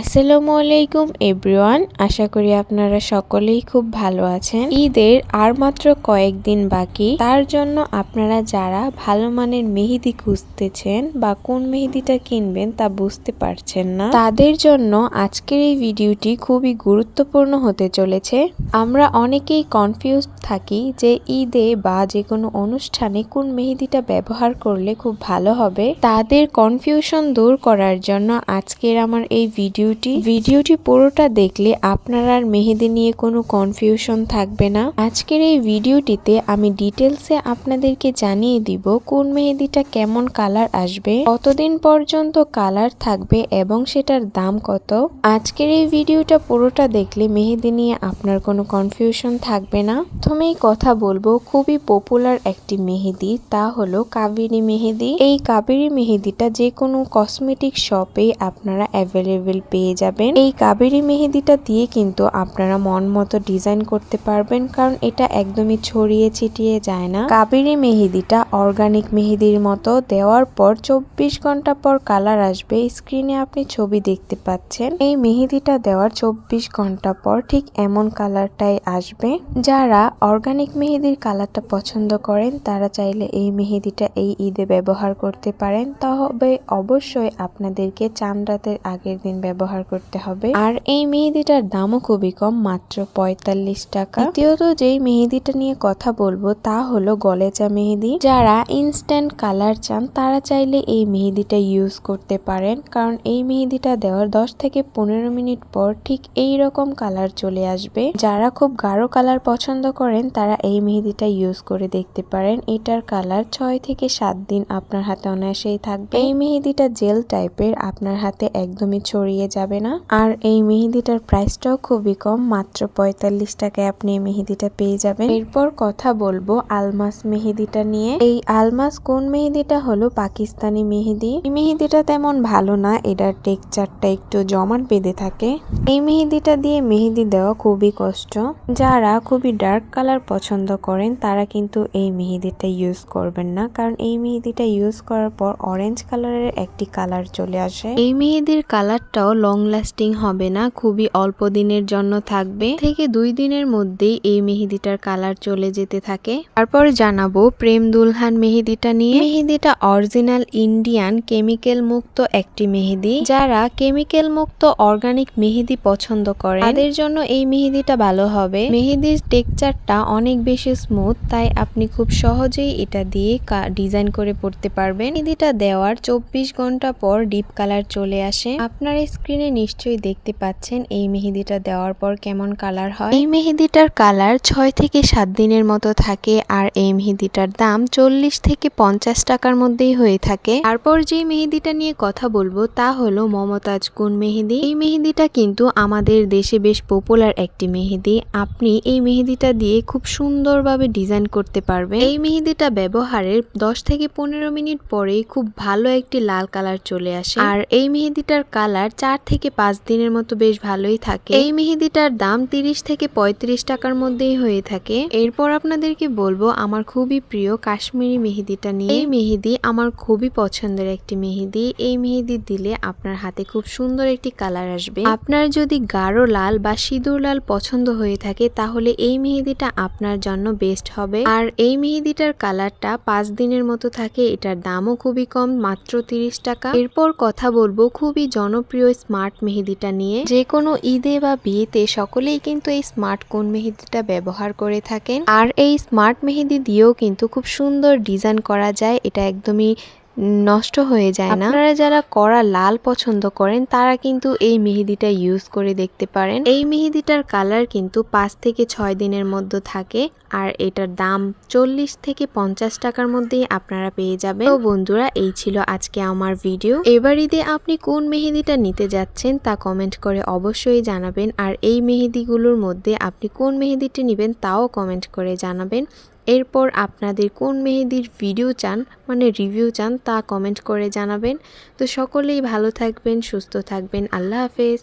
আসসালামু আলাইকুম এভরিওয়ান, আশা করি আপনারা সকলেই খুব ভালো আছেন। ঈদের আর মাত্র কয়েকদিন বাকি, তার জন্য আপনারা যারা ভালো মানের মেহেদি খুঁজতেছেন বা কোন মেহেদিটা কিনবেন তা বুঝতে পারছেন না, তাদের জন্য আজকের এই ভিডিওটি খুবই গুরুত্বপূর্ণ হতে চলেছে। আমরা অনেকেই কনফিউজ থাকি যে ঈদে বা যে কোনো অনুষ্ঠানে কোন মেহেদিটা ব্যবহার করলে খুব ভালো হবে। তাদের কনফিউশন দূর করার জন্য আজকের আমার এই ভিডিওটি। ভিডিওটি পুরোটা দেখলে আপনার আর মেহেদি নিয়ে কোনো কনফিউশন থাকবে না। আজকের এই ভিডিওটিতে আমি ডিটেলসে আপনাদেরকে জানিয়ে দিব কোন মেহেদিটা কেমন কালার আসবে, কতদিন পর্যন্ত কালার থাকবে এবং সেটার দাম কত। আজকের এই ভিডিওটা পুরোটা দেখলে মেহেদি নিয়ে আপনার কোনো কনফিউশন থাকবে না। প্রথমেই কথা বলব, খুবই পপুলার একটি মেহেদি, তা হলো কাবেরি মেহেদি। এই কাবেরি মেহেদিটা যে কোনো কসমেটিক শপে আপনারা অ্যাভেলেবেল পেয়ে যাবেন। এই কাবেরি মেহেদিটা দিয়ে কিন্তু আপনারা মন মতো ডিজাইন করতে পারবেন, কারণ এটা একদমই ছড়িয়ে ছিটিয়ে যায় না। কাবেরি মেহেদিটা অর্গানিক মেহেদির মতো দেওয়ার পর চব্বিশ ঘণ্টা পর কালার আসবে। স্ক্রিনে আপনি ছবি দেখতে পাচ্ছেন। এই মেহেদিটা দেওয়ার চব্বিশ ঘণ্টা পর ঠিক এমন কালারটাই আসবে। যারা অর্গানিক মেহেদির কালারটা পছন্দ করেন, তারা চাইলে এই মেহেদিটা এই ঈদে ব্যবহার করতে পারেন। তবে অবশ্যই আপনাদেরকে চাঁদ রাতের আগের দিন ব্যবহার করতে হবে। আর এই মেহেদিটার দামও খুবই কম, মাত্র পঁয়তাল্লিশ টাকা। দ্বিতীয়ত যেই মেহেদিটা নিয়ে কথা বলব, তা হলো গলেচা মেহেদি। যারা ইনস্ট্যান্ট কালার চান, তারা চাইলে এই মেহেদিটা ইউজ করতে পারেন। কারণ এই মেহেদিটা দেওয়ার দশ থেকে পনেরো মিনিট পর ঠিক এই রকম কালার চলে আসবে। যারা খুব গাঢ় কালার পছন্দ করেন, তারা এই মেহেদিটা ইউজ করে দেখতে পারেন। এটার কালার ছয় থেকে সাত দিন আপনার হাতে অনায়াসেই থাকবে। এই মেহেদিটা জেল টাইপের আপনার হাতে একদমই ছড়িয়ে যাবে না। আর এই মেহেদিটার প্রাইসটাও খুবই কম, মাত্র পঁয়তাল্লিশ টাকায় আপনি এই মেহেদিটা পেয়ে যাবেন। এরপর কথা বলব আলমাস মেহেদিটা নিয়ে। এই আলমাস কোন মেহেদিটা হলো? পাকিস্তানি মেহেদি। এই মেহেদিটা তেমন ভালো না, এটার টেক্সচারটা একটু জমাট বেঁধে থাকে। এই মেহেদিটা দিয়ে মেহেদি দেওয়া খুবই কষ্ট। যারা খুবই ডার্ক কালার পছন্দ করেন, তারা কিন্তু এই মেহেদিটা ইউজ করবেন না। কারণ এই মেহেদিটা ইউজ করার পর অরেঞ্জ কালারের একটি কালার চলে আসে। এই মেহেদির কালারটাও লং লাস্টিং হবে না, খুবই অল্প দিনের জন্য থাকবে। থেকে দুই দিনের মধ্যেই এই মেহেদিটার কালার চলে যেতে থাকে। তারপর জানাব প্রেম দুলহান মেহেদিটা নিয়ে। মেহেদিটা অরিজিনাল ইন্ডিয়ান কেমিক্যাল মুক্ত একটি মেহেদি। যারা কেমিক্যাল মুক্ত অর্গানিক মেহেদি পছন্দ করে তাদের জন্য এই মেহেদিটা ভালো হবে। মেহেদির টেক্সচারটা অনেক বেশি স্মুথ তাই আপনি খুব সহজেই এটা দিয়ে ডিজাইন করে পড়তে পারবেন। মেহেদিটা দেওয়ার চব্বিশ ঘণ্টা পর ডিপ কালার চলে আসে। আপনার স্ক্রিনে নিশ্চয়ই দেখতে পাচ্ছেন এই মেহেদিটা দেওয়ার পর কেমন কালার হয়। এই মেহেদিটার কালার ছয় থেকে সাত দিনের মতো থাকে আর এই মেহেদিটার দাম চল্লিশ থেকে পঞ্চাশ টাকার মধ্যেই হয়ে থাকে। তারপর যে মেহেদিটা নিয়ে কথা বলব তা হলো মমতাজ কুন মেহেদি। এই মেহেদিটা কিন্তু আমাদের দেশে বেশ পপুলার একটি মেহেদি। আপনি এই মেহেদিটা দিয়ে খুব সুন্দরভাবে ডিজাইন করতে পারবেন। এই মেহেদিটা ব্যবহারের দশ থেকে পনেরো মিনিট পরেই খুব ভালো একটি লাল কালার চলে আসে। আর এই মেহেদিটার কালার চার থেকে পাঁচ দিনের মতো বেশ ভালোই থাকে। এই মেহেদিটার দাম তিরিশ থেকে পঁয়ত্রিশ টাকার মধ্যেই হয়ে থাকে। এরপর আপনাদেরকে বলব আমার খুবই প্রিয় কাশ্মীরি মেহেদিটা নিয়ে। এই মেহেদি আমার খুবই পছন্দের একটি মেহেদি। এই মেহেদি দিলে আপনার হাতে খুব সুন্দর একটি কালার আসবে। আপনার যদি গাঢ় লাল বা সিঁদুর লাল পছন্দ হয়ে থাকে, তাহলে এই মেহেদিটা আপনার জন্য বেস্ট হবে। আর এই মেহেদিটার কালারটা পাঁচ দিনের মতো থাকে, এটার দামও খুবই কম, মাত্র তিরিশ টাকা। এরপর কথা বলব খুবই জনপ্রিয় স্মার্ট মেহেদিটা নিয়ে। যে কোনো ঈদে বা বিয়েতে সকলেই কিন্তু এই স্মার্ট কোন মেহেদিটা ব্যবহার করে থাকেন। আর এই স্মার্ট মেহেদি দিয়েও কিন্তু খুব সুন্দর ডিজাইন করা যায়। এটা একদমই নষ্ট হয়ে যায় না। আপনারা যারা কড়া লাল পছন্দ করেন, তারা কিন্তু এই মেহেদিটা ইউজ করে দেখতে পারেন। এই মেহেদিটার কালার কিন্তু পাঁচ থেকে ছয় দিনের মধ্যে থাকে আর এটার দাম চল্লিশ থেকে পঞ্চাশ টাকার মধ্যেই আপনারা পেয়ে যাবেন। তো বন্ধুরা, এই ছিল আজকে আমার ভিডিও এবার ঈদে আপনি কোন মেহেদিটা নিতে যাচ্ছেন তা কমেন্ট করে অবশ্যই জানাবেন। আর এই মেহেদিগুলোর মধ্যে আপনি কোন মেহেদিটি নেবেন তাও কমেন্ট করে জানাবেন। এরপর আপনাদের কোন মেহেদির ভিডিও চান মানে রিভিউ চান তা কমেন্ট করে জানাবেন। তো সকলেই ভালো থাকবেন, সুস্থ থাকবেন। আল্লাহ হাফেজ।